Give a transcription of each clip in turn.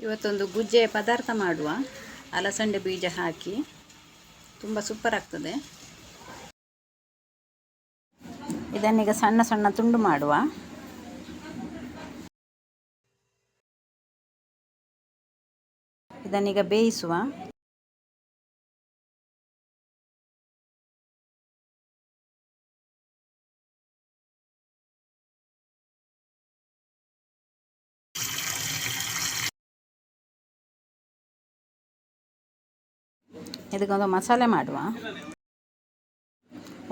ಇವತ್ತೊಂದು ಗುಜ್ಜೆಯ ಪದಾರ್ಥ ಮಾಡುವ ಅಲಸಂಡೆ ಬೀಜ ಹಾಕಿ. ತುಂಬ ಸೂಪರ್ ಆಗ್ತದೆ. ಇದನ್ನೀಗ ಸಣ್ಣ ಸಣ್ಣ ತುಂಡು ಮಾಡುವ. ಇದನ್ನೀಗ ಬೇಯಿಸುವ. ಇದಕ್ಕೊಂದು ಮಸಾಲೆ ಮಾಡುವ.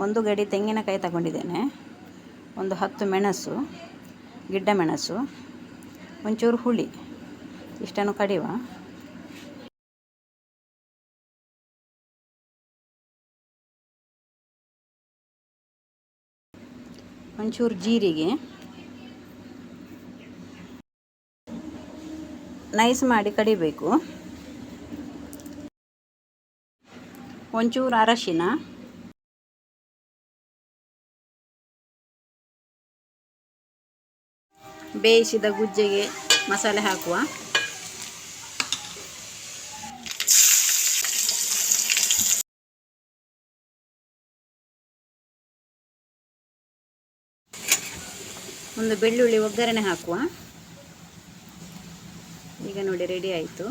ಒಂದು ಗಡಿ ತೆಂಗಿನಕಾಯಿ ತಗೊಂಡಿದ್ದೇನೆ. ಒಂದು ಹತ್ತು ಮೆಣಸು, ಗಿಡ್ಡ ಮೆಣಸು, ಒಂಚೂರು ಹುಳಿ, ಇಷ್ಟನ್ನು ಕಡಿಯುವ ಒಂಚೂರು ಜೀರಿಗೆ. ನೈಸ್ ಮಾಡಿ ಕಡಿಬೇಕು. ಒಂಚೂರು ಅರಶಿನ. ಬೇಯಿಸಿದ ಗುಜ್ಜೆಗೆ ಮಸಾಲೆ ಹಾಕುವ. ಒಂದು ಬೆಳ್ಳುಳ್ಳಿ ಒಗ್ಗರಣೆ ಹಾಕುವ. ಈಗ ನೋಡಿ ರೆಡಿ ಆಯಿತು.